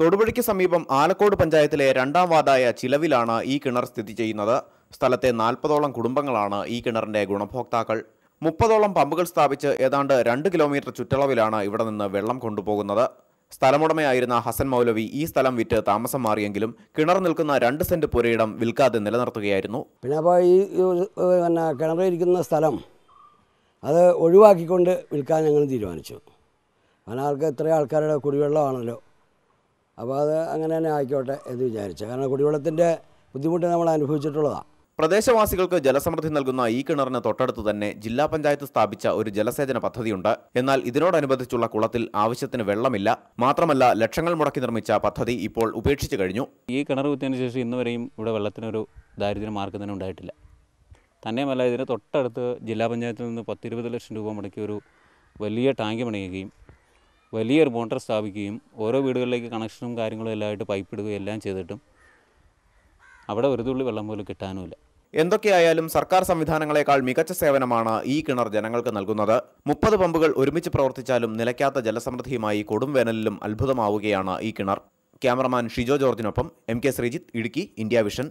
തൊടുപുഴയ്ക്ക് സമീപം ആലക്കോട് പഞ്ചായത്തിലെ രണ്ടാം വാർഡായ ചിലവിലാണ് ഈ കിണർ സ്ഥിതി ചെയ്യുന്നത്. സ്ഥലത്തെ നാൽപ്പതോളം കുടുംബങ്ങളാണ് ഈ കിണറിന്റെ ഗുണഭോക്താക്കൾ. മുപ്പതോളം പമ്പുകൾ സ്ഥാപിച്ച് ഏതാണ്ട് രണ്ട് കിലോമീറ്റർ ചുറ്റളവിലാണ് ഇവിടെ നിന്ന് വെള്ളം കൊണ്ടുപോകുന്നത്. സ്ഥലമുടമയായിരുന്ന ഹസൻ മൗലവി ഈ സ്ഥലം വിറ്റ് താമസം മാറിയെങ്കിലും കിണർ നിൽക്കുന്ന രണ്ട് സെന്റ് പുരയിടം വിൽക്കാതെ നിലനിർത്തുകയായിരുന്നു. പിന്നെ അപ്പോൾ ഈ പിന്നെ കിണറിരിക്കുന്ന സ്ഥലം അത് ഒഴിവാക്കിക്കൊണ്ട് വിൽക്കാൻ ഞങ്ങൾ തീരുമാനിച്ചു. കാരണം ഇത്രയും ആൾക്കാരുടെ കുടിവെള്ളമാണല്ലോ. അപ്പോൾ അത് അങ്ങനെ തന്നെ ആയിക്കോട്ടെ എന്ന് വിചാരിച്ചു. കാരണം കുടിവെള്ളത്തിന്റെ ബുദ്ധിമുട്ട് നമ്മൾ അനുഭവിച്ചിട്ടുള്ളതാണ് പ്രദേശവാസികൾക്ക് ജലസമൃദ്ധി നൽകുന്ന ഈ കിണറിന് തൊട്ടടുത്ത് തന്നെ ജില്ലാ പഞ്ചായത്ത് സ്ഥാപിച്ച ഒരു ജലസേചന പദ്ധതിയുണ്ട്. എന്നാൽ ഇതിനോടനുബന്ധിച്ചുള്ള കുളത്തിൽ ആവശ്യത്തിന് വെള്ളമില്ല. മാത്രമല്ല ലക്ഷങ്ങൾ മുടക്കി നിർമ്മിച്ച പദ്ധതി ഇപ്പോൾ ഉപേക്ഷിച്ചു കഴിഞ്ഞു. ഈ കിണർ കുത്തിയതിനു ശേഷം ഇന്ന് വരെയും ഇവിടെ വെള്ളത്തിനൊരു ദാരിദ്ര്യം മാർഗം തന്നെ ഉണ്ടായിട്ടില്ല. തന്നെയുമല്ല ഇതിന് തൊട്ടടുത്ത് ജില്ലാ പഞ്ചായത്തിൽ നിന്ന് പത്തിരുപത് ലക്ഷം രൂപ മുടക്കി ഒരു വലിയ ടാങ്ക് പണിയുകയും വലിയൊരു മോട്ടർ സ്ഥാപിക്കുകയും ഓരോ വീടുകളിലേക്ക് കണക്ഷനും കാര്യങ്ങളും എല്ലാം ആയിട്ട് പൈപ്പ് ഇടുകയും എല്ലാം ചെയ്തിട്ടും അവിടെ ഒരു തുള്ളി വെള്ളം പോലും കിട്ടാനുമില്ല. എന്തൊക്കെയായാലും സർക്കാർ സംവിധാനങ്ങളെക്കാൾ മികച്ച സേവനമാണ് ഈ കിണർ ജനങ്ങൾക്ക് നൽകുന്നത്. മുപ്പത് പമ്പുകൾ ഒരുമിച്ച് പ്രവർത്തിച്ചാലും നിലയ്ക്കാത്ത ജലസമൃദ്ധിയുമായി കൊടും വേനലിലും അത്ഭുതമാവുകയാണ് ഈ കിണർ. Cameraman Shijo ജോർജിനൊപ്പം M K Sreejith Idukki India Vision.